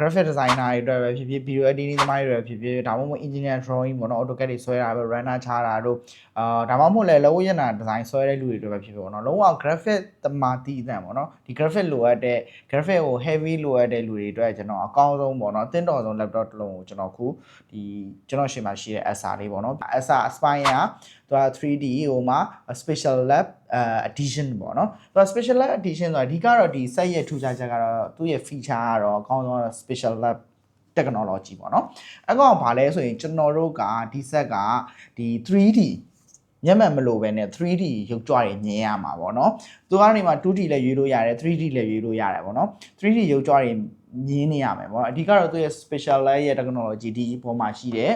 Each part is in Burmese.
graphic designer တွေအတွက်ပဲဖြစ်ဖြစ် video editing သမားတွေအတွက်ဖြစ်ဖြစ်ဒါမှမဟုတ် engineer drawing ပေါ့နော် AutoCAD တွေဆွဲတာပဲ runner ချတာတို့အာဒါမှမဟုတ်လည်းလောရနာ design ဆွဲတဲ့လူတွေအတွက်ပဲဖြစ်ဖြစ်ပေါ့နော်လုံးဝ graphic သမားတည်အတန်ပေါ့နော်ဒီ graphic လိုအပ်တဲ့ graphic ကို heavy လိုအပ်တဲ့လူတွေအတွက်ကျွန်တော်အကောင်းဆုံးပေါ့နော်တင်းတော်ဆုံး laptop တစ်လုံးကိုကျွန်တော်ခုဒီကျွန်တော်ရှေ့မှာရှိတဲ့ SR လေးပေါ့နော် SR Aspire ကသူက 3D ဟိုမှာ special lab edition ပေါ့နော်သူက special lab edition ဆိုတာအဓိကတော့ဒီ set ရဲ့ထူးခြားချက်ကတော့သူ့ရဲ့ feature ကတော့အကောင်းဆုံးကတော့ special lab technology ပေါ့နော်အကောင်ဘာလဲဆိုရင်ကျွန်တော်တို့ကဒီ set ကဒီ 3D မျက်မှန်မလို့ပဲနဲ့ 3D ရုပ်ကြွတွေမြင်ရမှာပေါ့နော်သူကနေမှ 2D လည်းရွေးလို့ရတယ် 3D လည်းရွေးလို့ရတယ်ပေါ့နော် 3D ရုပ်ကြွတွေမြင်နေရမယ်ပေါ့အဓိကတော့သူရဲ့ special light ရဲ့ technology ဒီပေါ်မှာရှိတဲ့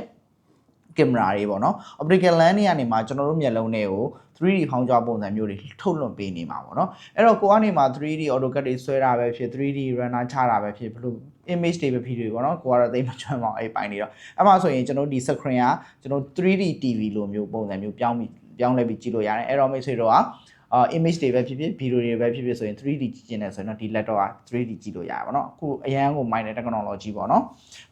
ကင်မရာတွေပေါ့နော် optical lens တွေကနေမှကျွန်တော်တို့မျက်လုံးတွေကို 3D ဖောင်းကြပုံစံမျိုးတွေထုတ်လွှင့်ပေးနေမှာပေါ့နော်အဲ့တော့ကိုကနေမှ 3D AutoCAD တွေဆွဲတာပဲဖြစ် 3D runner ချတာပဲဖြစ်ဘလို့ image တွေပဲဖြစ်တွေပေါ့နော်ကိုကတော့သိမချွမ်းပါအောင်အဲ့ပိုင်းနေတော့အဲ့မှာဆိုရင်ကျွန်တော်ဒီ screen ကကျွန်တော် 3D TV လိုမျိုးပုံစံမျိုးပြောင်းပြီးပြောင်းလဲပြီးကြည့်လို့ရတယ်အဲ့တော့မိတ်ဆွေတို့က အာ image တွေပဲဖြစ်ဖြစ် video တွေပဲဖြစ်ဖြစ်ဆိုရင် 3D ကြည့်ကျင်တယ်ဆိုရင်တော့ဒီ laptop က 3D ကြည့်လို့ရတယ်ပေါ့နော်အခုအရန်ကို minor technology ပေါ့နော်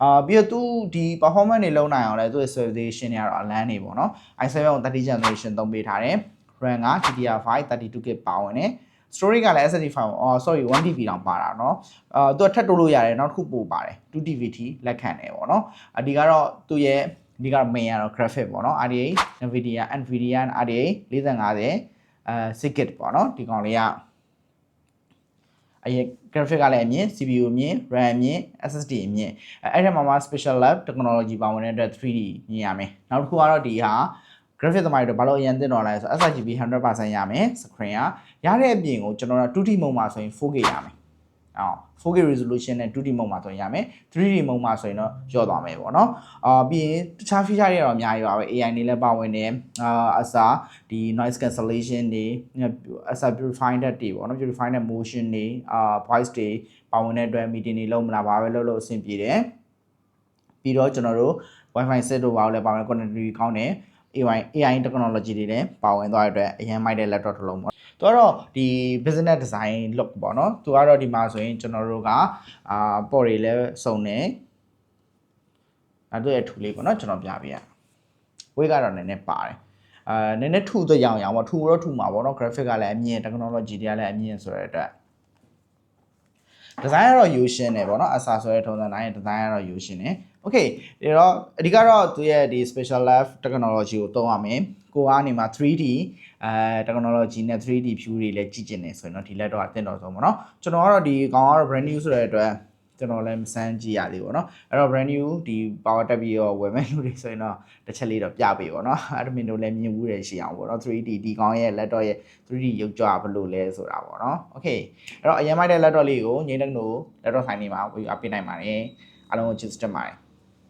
အာပြီးတော့သူဒီ performance တွေလုံးနိုင်အောင်လဲသူ့ specification တွေကတော့အလန်းနေပေါ့နော် i7 ကို30 generation သုံးပေးထားတယ် RAM က DDR5 32GB ပါဝင်တယ် story ကလည်း SSD file အော် sorry 1TB တောင်ပါတာเนาะအာသူကထပ်တိုးလို့ရတယ်နောက်တစ်ခုပို့ပါတယ် 2TB ထိလက်ခံတယ်ပေါ့เนาะအဒီကတော့သူရဲ့ဒီက main ကတော့ graphic ပေါ့เนาะ RDA Nvidia Nvidia RDA 4050 အဲစစ်ကစ်ပေါ့နော်ဒီကောင်လေးကအရင် graphic ကလည်းအမြင် CPU အမြင် RAM အမြင် SSD အမြင်အဲ့ထက်မှာမှ special lab technology ပါဝင်တဲ့အတွက် 3D မြင်ရမယ်နောက်တစ်ခုကတော့ဒီဟာ graphic သမားတွေဘာလို့အရင်သိတော့လဲဆိုတော့ sRGB 100%ရမယ် screen ကရတဲ့အပြင်ကိုကျွန်တော်တို့ 2D မုံမှာဆိုရင် 4K ရမယ် အော် 4K resolution နဲ့ 2D mode မှာဆိုရင်ရမယ် 3D mode မှာဆိုရင်တော့ကျော်သွားမယ်ပေါ့နော်အာပြီးရင်တခြား feature တွေတော့အများကြီးပါပဲ AI နေလည်းပါဝင်တယ်အာအစားဒီ noise cancellation တွေအစား purifying တဲ့တွေပေါ့နော် purifying တဲ့ motion တွေအာ voice တွေပါဝင်တဲ့အတွက် meeting တွေလုပ်မလားဘာပဲလုပ်လို့အဆင်ပြေတယ်ပြီးတော့ကျွန်တော်တို့ wifi set တို့ပါလို့လည်းပါဝင် connectivity ကောင်းတယ် AI AI technology တွေလည်းပါဝင်သွားတဲ့အတွက်အရင်မိုက်တဲ့ laptop တစ်လုံးပေါ့ သူကတော့ဒီ business design look ပေါ့နော်သူကတော့ဒီမှာဆိုရင်ကျွန်တော်တို့ကအာပေါ်တွေလည်းစုံတယ်အဲတို့ရဲ့ထူလေးပေါ့နော်ကျွန်တော်ပြပြရဝေးကတော့နည်းနည်းပါတယ်အာနည်းနည်းထူတော့ရအောင်ရအောင်ပေါ့ထူတော့ထူမှာပေါ့နော် graphic ကလည်းအမြင့် technology တွေကလည်းအမြင့်ဆိုတဲ့အတွက် design ကတော့ U ရှင်းတယ်ပေါ့နော်အစာဆိုတဲ့ထုံးစံတိုင်း design ကတော့ U ရှင်းတယ် okay ဒီတော့အဓိကတော့သူရဲ့ဒီ special lab technology ကိုသုံးရမယ်ကိုကနေမှာ 3D အဲ technology နဲ့ 3D view တွေလည်းကြည့်ကျင်နေဆိုရင်တော့ဒီ laptop ကတင်တော်ဆုံးပေါ့နော်ကျွန်တော်ကတော့ဒီကောင်ကတော့ brand new ဆိုတဲ့အတွက် ကျွန်တော်လည်းမစမ်းကြည့်ရသေးဘူးเนาะအဲ့တော့ brand new ဒီ power tab ပြီးတော့ဝယ်မဲ့လူတွေဆိုရင်တော့တစ်ချက်လေးတော့ပြပေးပေါ့เนาะ admin တို့လည်းမြင်ဘူးတယ်ရှိအောင်ပေါ့เนาะ 3D ဒီကောင်ရဲ့ laptop ရဲ့ 3D ရုပ်ကြွဘယ်လိုလဲဆိုတာပေါ့เนาะ okay အဲ့တော့အရင်မိုက်တဲ့ laptop လေးကိုငိမ့်တဲ့နို laptop ဆိုင်နေမှာဝယ်အပ်ပေးနိုင်ပါတယ်အားလုံးကိုကျေးဇူးတင်ပါတယ်